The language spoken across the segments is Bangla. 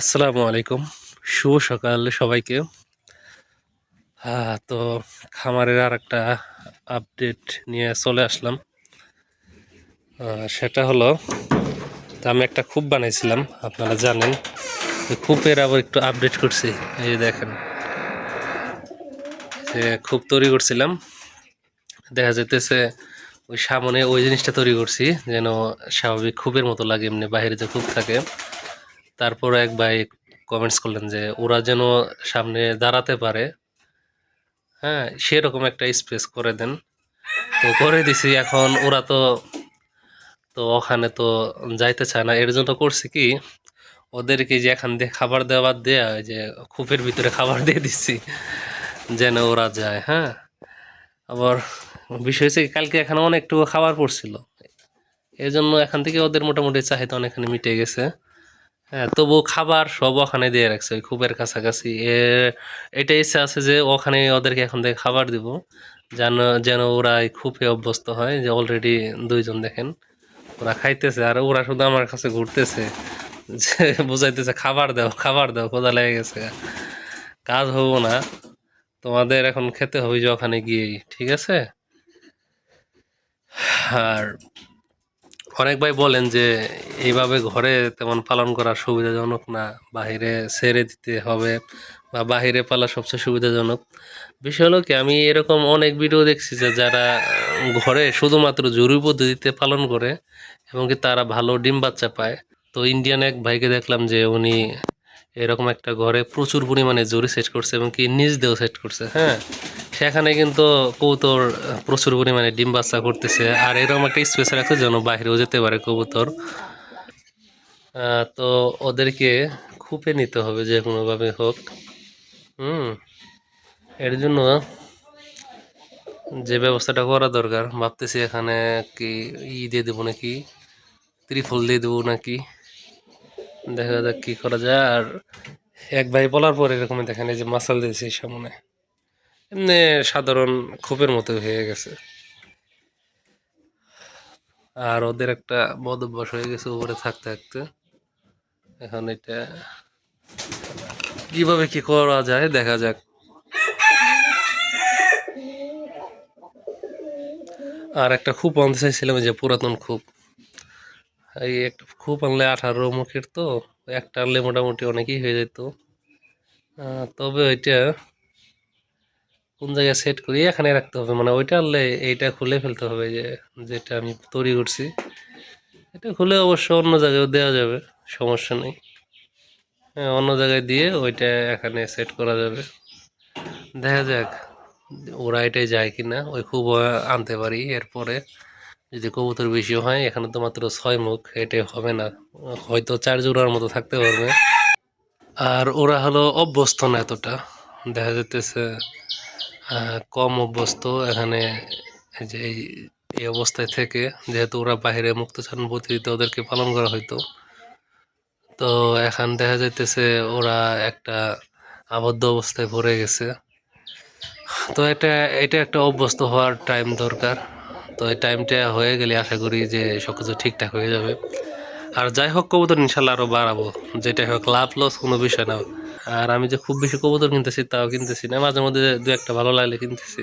আসসালামু আলাইকুম। শুভ সকাল সবাইকে। হ্যাঁ তো খামারের আর একটা আপডেট নিয়ে চলে আসলাম। সেটা হলো আমি একটা খুব বানাইছিলাম, আপনারা জানেন। খুবের আবার একটু আপডেট করছি, এই যে দেখেন। যে খুব তৈরি করছিলাম। দেখা যাইতেছে, ওই সামনে ওই জিনিসটা তৈরি করছি, যেন স্বাভাবিক খুবের মতো লাগে, এমনি বাইরে যে খুব থাকে। তারপর এক ভাই কমেন্টস করলেন যে, ওরা যেন সামনে দাঁড়াতে পারে হ্যাঁ সেরকম একটা স্পেস করে দেন। তো করে দিছি, এখন ওরা তো তো ওখানে তো যাইতে চায় না। এর জন্য করছি কি, ওদেরকে যে এখান দিয়ে খাবার দেওয়ার দেয়া যে কূপের ভিতরে খাবার দিয়ে দিচ্ছি যেন ওরা যায় হ্যাঁ। আবার বিষয় হচ্ছে কালকে এখানে অনেকটুকু খাবার পড়ছিল। জন্য এখান থেকে ওদের মোটামুটি চাহিদা অনেকখানি মিটে গেছে। হ্যাঁ তবু খাবার সব ওখানে দিয়ে রাখছে, ওই কাছাকাছি। এটা ইচ্ছা আছে যে ওখানে ওদেরকে এখন থেকে খাবার দিব, যেন যেন ওরা খুবই অভ্যস্ত হয়, যে অলরেডি দুইজন দেখেন, ওরা খাইতেছে, আর ওরা শুধু আমার কাছে ঘুরতেছে, যে বুঝাইতেছে, খাবার দাও খাবার দাও কোথা লেগে গেছে, কাজ হব না, তোমাদের এখন খেতে হবে যে ওখানে গিয়েই, ঠিক আছে? আর অনেক ভাই বলেন যে, এইভাবে ঘরে তেমন পালন করা সুবিধাজনক না। বাহিরে ছেড়ে দিতে হবে বা বাহিরে পালা সবচেয়ে সুবিধাজনক। বিষয় হলো কি, আমি এরকম অনেক ভিডিও দেখছি যে, যারা ঘরে শুধুমাত্র জরুরি পদ্ধতিতে পালন করে এবং কি তারা ভালো ডিম বাচ্চা পায়। তো ইন্ডিয়ান এক ভাইকে দেখলাম যে, উনি এরকম একটা ঘরে প্রচুর পরিমাণে জরি সেট করছে এবং কি নিজ দেও সেট করছে হ্যাঁ? সেখানে কিন্তু কবুতর প্রচুর পরিমাণে ডিম বাচ্চা করতেছে। আর এরকম একটা স্পেস রাখছে যেন বাইরেও যেতে পারে কবুতর। তো ওদেরকে খুপে নিতে হবে যে কোনোভাবে হোক। হুম, এর জন্য যে ব্যবস্থাটা করা দরকার, ভাবতেছি এখানে কি ই দিয়ে দেবো নাকি, ত্রিফল দিয়ে দেবো নাকি। দেখা যাক কী করা যায়। আর এক ভাই বলার পর এরকম দেখেন, এই যে মাসাল দিয়েছে সামনে। এমনি সাধারণ খোপের মতো হয়ে গেছে। আর ওদের একটা বদ অভ্যাস হয়ে গেছে উপরে থাকতে থাকতে। এখন এটা কীভাবে কি করা যায় দেখা যাক। আর একটা খুব আনতে চাইছিলাম যে পুরাতন খুব। এই একটা খুব আনলে আঠারো মুখের তো, একটা আনলে মোটামুটি অনেকই হয়ে যেত। তবে ওইটা কোন জায়গায় সেট করি এখানে রাখতে হবে। মানে ওইটা আনলে এইটা খুলে ফেলতে হবে যে, যেটা আমি তৈরি করছি। এটা খুলে অবশ্য অন্য জায়গায় দেওয়া যাবে, সমস্যা নেই। হ্যাঁ অন্য জায়গায় দিয়ে ওইটা এখানে সেট করা যাবে। দেখা যাক, ওরা এটাই যায় কিনা, ওই খুব আনতে পারি। এরপরে যদি কবুতর বেশি হয়, এখানে তো মাত্র ছয় মুখ, এটাই হবে না। হয়তো চার জোড়ার মতো থাকতে পারবে। আর ওরা হলো অভ্যস্ত না এতটা। দেখা যেতেছে কম অভ্যস্ত এখানে যে এই অবস্থায় থেকে, যেহেতু ওরা বাইরে মুক্তচারণ পদ্ধতিতে ওদেরকে পালন করা হইতো। তো এখন দেখা যাইতেছে ওরা একটা আবদ্ধ অবস্থায় পড়ে গেছে। তো এটা এটা একটা অভ্যস্ত হওয়ার টাইম দরকার। তো এই টাইমটা হয়ে গেলে আশা করি যে সব কিছু ঠিকঠাক হয়ে যাবে। আর যাই হোক, কবুতর ইনশাল্লাহ আরও বাড়াবো। যেটাই হোক লাভ লস কোনো বিষয় না। আর আমি যে খুব বেশি কবুতর কিনতেছি তাও কিনতেছি না। মাঝে মধ্যে দু একটা ভালো লাগলে কিনতেছি।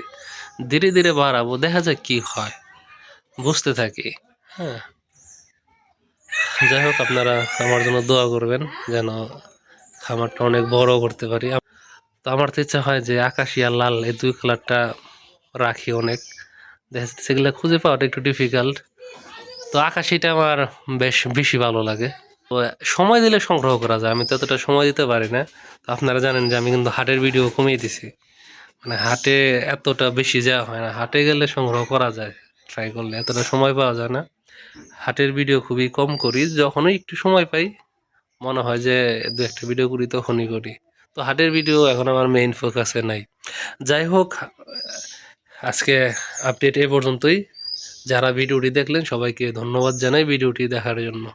ধীরে ধীরে বাড়াবো, দেখা যাক কি হয়। বুঝতে থাকি হ্যাঁ। যাই হোক, আপনারা আমার জন্য দোয়া করবেন যেন খামারটা অনেক বড় করতে পারি। তো আমার তো ইচ্ছা হয় যে আকাশি আর লাল এই দুই কালারটা রাখি অনেক। দেখা যাচ্ছে সেগুলো খুঁজে পাওয়াটা একটু ডিফিকাল্ট তো আকাশিটা আমার বেশ বেশি ভালো লাগে। সময় দিলে সংগ্রহ করা যায়। আমি তো এতটা সময় দিতে পারি না। তো আপনারা জানেন যে আমি কিন্তু হাটের ভিডিও কমিয়ে দিছি। মানে হাটে এতটা বেশি যাওয়া হয় না। হাটে গেলে সংগ্রহ করা যায়। ট্রাই করলে এতটা সময় পাওয়া যায় না। হাটের ভিডিও খুবই কম করি। যখনই একটু সময় পাই, মনে হয় যে দু একটা ভিডিও করি, তখনই করি। তো হাটের ভিডিও এখন আমার মেইন ফোকাসে নাই। যাই হোক, আজকে আপডেট এ পর্যন্তই। যারা ভিডিওটি দেখলেন, সবাইকে ধন্যবাদ জানাই ভিডিওটি দেখার জন্য।